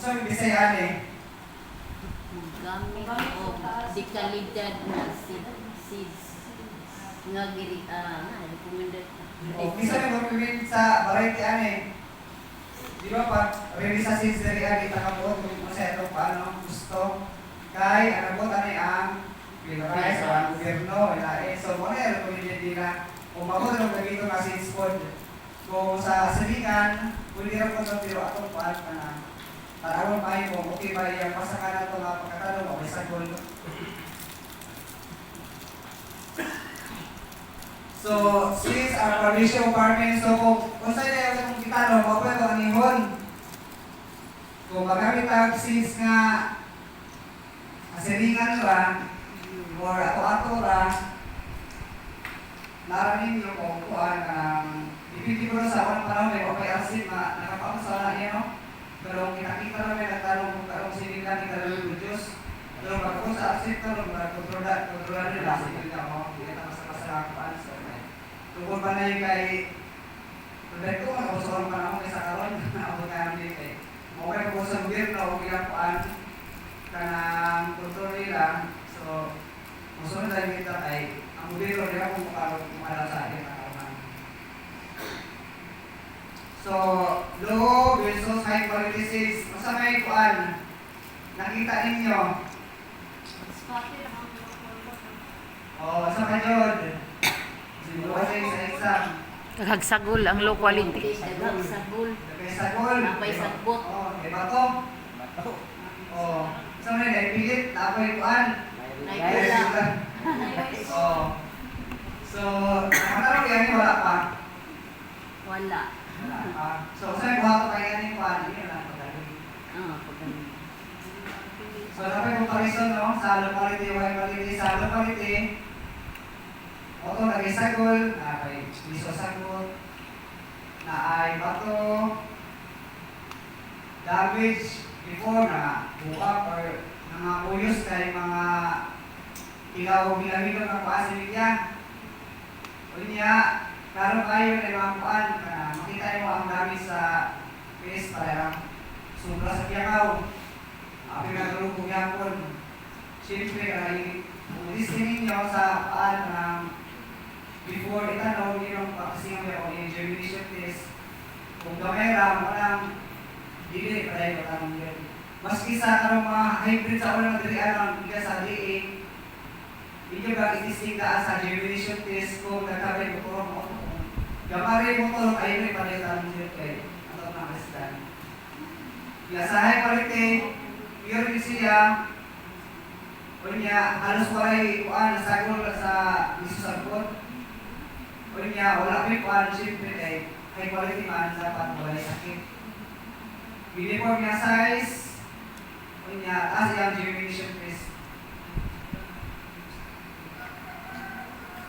Gusto mo Bisaya ni? Gamit o di kalidad na seed, seeds nga giri ah recommended. O, bisa mo recommend sa variety ani. Di ba pa, ready sa seeds dari ani takabot kung masaya itong paano gusto. Kay, po tani ang Pinoy sa gobyerno, ilae. So, mo na recommended nila. Kung mabot ang gagito nga seeds pod. Kung sa silingan, pwede rin ko ito pero atong paan ka na. Pa yun kung okay ba yung pasakan na ito nga pagkatanong mo, may sagol. So, since our traditional farming, so kung kung saan tayo sa kong kita, no, mapwede ito ang ihon. Kung magamit ang seeds nga asiringan ra, or ato-ato ra, naranin nyo kung ang ipindi ko sa unang panahon, may okay na nakapakasala niya, no? Pero kita-kita namin nagtanong kung karong sinigan, kita namin ng Diyos. Pero pag sa asin ka, kontrola, kontrola nila, sige ka mo, hindi ka masakasakapaan sa may. Tungkol ba na yung kay Roberto, mag-usawan pa na ako kay sa karon, ako ka namin kay. Okay po sa gobyerno, po ang kanang kontrol nila. So, musunod lang kita kay ang gobyerno nila kung makarong kumala sa akin na. So, low versus high quality seeds. Kuan? Nakita ninyo? Oh, sa kanyod. Sinuha sa sa exam. Ang low quality. Daghang sabol. Lagay sa gol. Napay sagbot. Oh. Oh, sa may naipilit, tapay kuan. Naibula. Oh. So, nakatarong yan wala pa. Wala. Wala pa. So, sa may buhato kaya ni kuan, yun lang pagaling. Ah, pagani. So, dapat comparison, no? Sa low quality, quality. Sa low quality, Oto lagi sagol, na kay piso sagol, na ay bato, damage before na buwak or mga uyos kay mga ilaw bilang-bilang ng paasimilya. O niya, karon kayo na mga kuan, makita mo ang dami sa face para sobra sa kiyakaw. Ang pinagulong kong yapon. Siyempre, kay kung listening nyo sa paan ng before itanaw niyo yung vaccine mo yung germination test, kung gamay ra, walang dili pa tayo katanong yun. Maski sa karong mga hybrid sa unang dilian ng bigas sa DA, hindi ba itisting ka sa germination test kung nagkabay mo turong mo. Gamari mo turong ayun rin pa tayo tanong yun kay ano na kasdan. Lasahay quality, pure siya, Unya, halos walay kuan sagol sa isu sabot. Unya, wala may kuan siyempre kay high quality man dapat walay sakit. Uniform niya size. Unya, taas